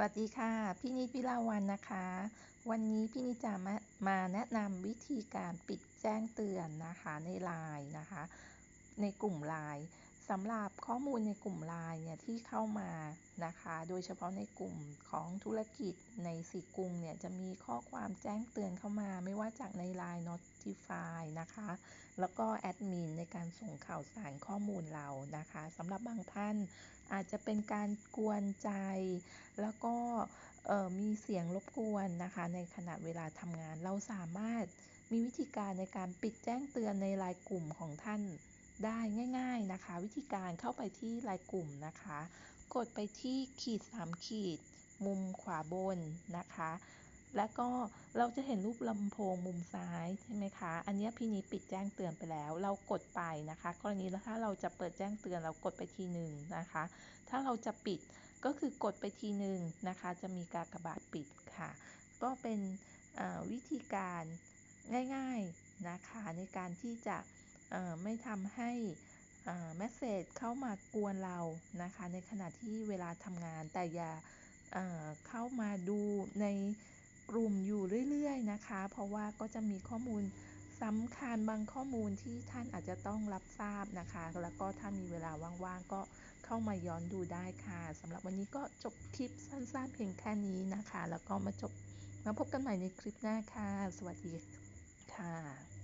วัสดีค่ะพี่นิดวิลาวันนะคะ วันนี้พี่นิดจะมามาแนะนำวิธีการปิดแจ้งเตือนนะคะในไลน์นะคะ ในกลุ่มไลน์ สำหรับข้อมูลในกลุ่มไลน์เนี่ยที่เข้ามานะคะ โดยเฉพาะในกลุ่มของธุรกิจในสีกรุงเนี่ยจะมีข้อความแจ้งเตือนเข้ามา ไม่ว่าจากใน Line Notify นะคะ แล้วก็แอดมินในการส่งข่าวสารข้อมูลเรานะคะสำหรับบางท่านอาจจะเป็นการกวนใจ แล้วก็มีเสียงรบกวนนะคะ ในขณะเวลาทำงานเราสามารถมีวิธีการในการปิดแจ้งเตือนในรายกลุ่มของท่าน ได้ง่าย ๆนะคะ วิธีการเข้าไปที่รายกลุ่มนะคะ กดไปที่ขีด3ขีด มุมขวาบนนะคะ แล้วก็เราจะเห็นรูปลำโพงมุมซ้ายใช่ไหมคะ อันนี้พี่นี้ปิดแจ้งเตือนไปแล้ว เรากดไปนะคะ กรณีแล้วถ้าเราจะเปิดแจ้งเตือนเรากดไปทีหนึ่งนะคะ ถ้าเราจะปิดก็คือกดไปทีหนึ่งนะคะ จะมีกากบาทปิดค่ะ ก็เป็นวิธีการง่าย ๆนะคะในการที่จะ ไม่ทำให้เมสเซจเข้ามากวนเรานะคะในขณะที่เวลาทำงานแต่อย่าเข้ามาดูในกลุ่มอยู่เรื่อยๆนะคะ เพราะว่าก็จะมีข้อมูลสำคัญบางข้อมูลที่ท่านอาจจะต้องรับทราบนะคะ แล้วก็ถ้ามีเวลาว่างๆก็เข้ามาย้อนดูได้ค่ะสำหรับวันนี้ก็จบคลิปสั้นๆเพียงแค่นี้นะคะ แล้วก็มาจบมาพบกันใหม่ในคลิปหน้าค่ะ สวัสดีค่ะ